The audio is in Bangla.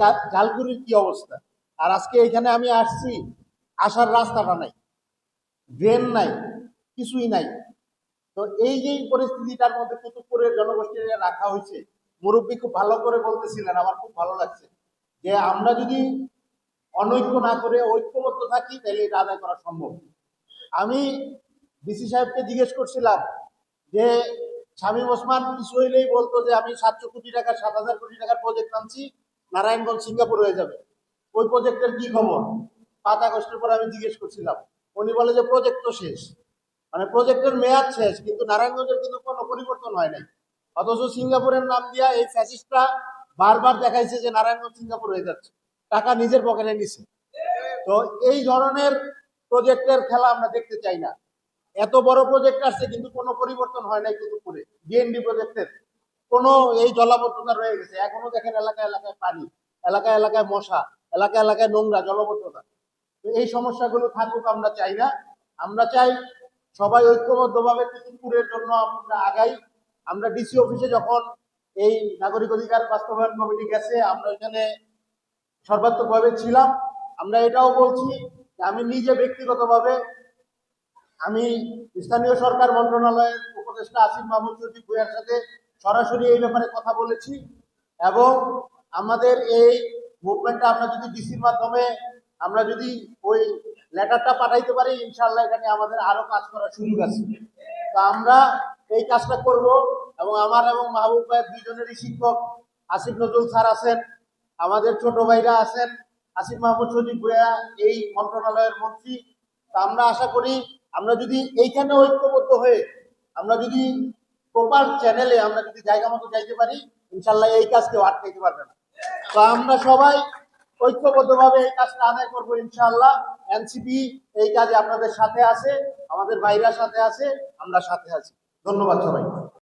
জা- কি অবস্থা? আর আজকে এখানে আমি আসছি, আসার রাস্তাটা নাই, ড্রেন নাই, কিছুই নাই। তো এই যে পরিস্থিতিটার মধ্যে কুতুবপুরের জনগোষ্ঠীর রাখা হয়েছে, মুরব্বী খুব ভালো করে বলতেছিলেন, আমার খুব ভালো লাগছে, যে আমরা যদি অনৈক্য না করে ঐক্যবদ্ধ থাকি, তাহলে এটা আদায় করা সম্ভব। আমি ডিসি সাহেবকে জিজ্ঞেস করছিলাম যে শামীম ওসমান কিছু হইলেই বলতো যে, আমি সাতশো কোটি টাকা সাত হাজার কোটি টাকার প্রজেক্ট আনছি নারায়ণগঞ্জ সিঙ্গাপুর হয়ে যাবে। ওই প্রজেক্টের কি খবর? পাঁচ আগস্টের পর আমি জিজ্ঞেস করছিলাম। উনি বলে যে প্রজেক্ট তো শেষ। মানে প্রজেক্টের মেয়াদ শেষ, কিন্তু নারায়ণগঞ্জের কিন্তু কোনো পরিবর্তন হয় নাই। অথচ সিঙ্গাপুরের নাম দিয়া এই ফ্যাসিস্টরা বারবার দেখাইছে যে নারায়ণগঞ্জ সিঙ্গাপুর হয়ে যাচ্ছে। টাকা নিজের পকেটে নিছে। তো এই ধরনের প্রজেক্টের খেলা আমরা দেখতে চাই না। এত বড় প্রজেক্ট আসছে, কিন্তু কোনো পরিবর্তন হয় নাই কুতুবপুরে বিএনডি প্রজেক্টের কোনো এই জলাবদ্ধতা রয়ে গেছে। এখনও দেখেন এলাকায় এলাকায় পানি, এলাকায় এলাকায় মশা, এলাকায় এলাকায় নোংরা জলবদ্ধতা। এই সমস্যাগুলো থাকুক, আমরা চাই না। আমরা চাই সবাই ঐক্যবদ্ধভাবে কুতুবপুরের জন্য আমরা আগাই। আমরা ডিসি অফিসে যখন এই নাগরিক অধিকার বাস্তবায়ন কমিটি গেছে, আমরা এখানে সর্বাত্মকভাবে ছিলাম। আমরা এটাও বলছি যে আমি নিজে ব্যক্তিগতভাবে আমি স্থানীয় সরকার মন্ত্রণালয়ের উপদেষ্টা আসিফ মাহমুদ সজিব ভুইয়ার সাথে সরাসরি এই ব্যাপারে কথা বলেছি এবং আমাদের এই মুভমেন্টটা আমরা যদি ডিসির মাধ্যমে আমরা যদি ওই লেটারটা পাঠাইতে পারি ইনশাল্লাহ এখানে আমাদের আরও কাজ করার সুযোগ আছে। তো আমরা এই কাজটা করব এবং আমার এবং মাহবুব ভাইয়ের দুইজনেরই শিক্ষক আসিফ নজরুল স্যার আছেন, আমাদের ছোট ভাইরা আছেন, আসিফ মাহমুদ সজিব ভুইয়া, এই মন্ত্রণালয়ের মন্ত্রী। তা আমরা আশা করি আমরা যদি এইখানে ঐক্যবদ্ধ হয়ে আমরা যদি প্রপার চ্যানেলে আমরা যদি জায়গা মতো যাইতে পারি, ইনশাল্লাহ এই কাজ কেউ আটকাইতে পারবে না। তো আমরা সবাই ঐক্যবদ্ধভাবে এই কাজটা আদায় করব ইনশাল্লাহ। এনসিপি এই কাজে আপনাদের সাথে আছে, আমাদের ভাইরা সাথে আছে, আমরা সাথে আছি। ধন্যবাদ সবাই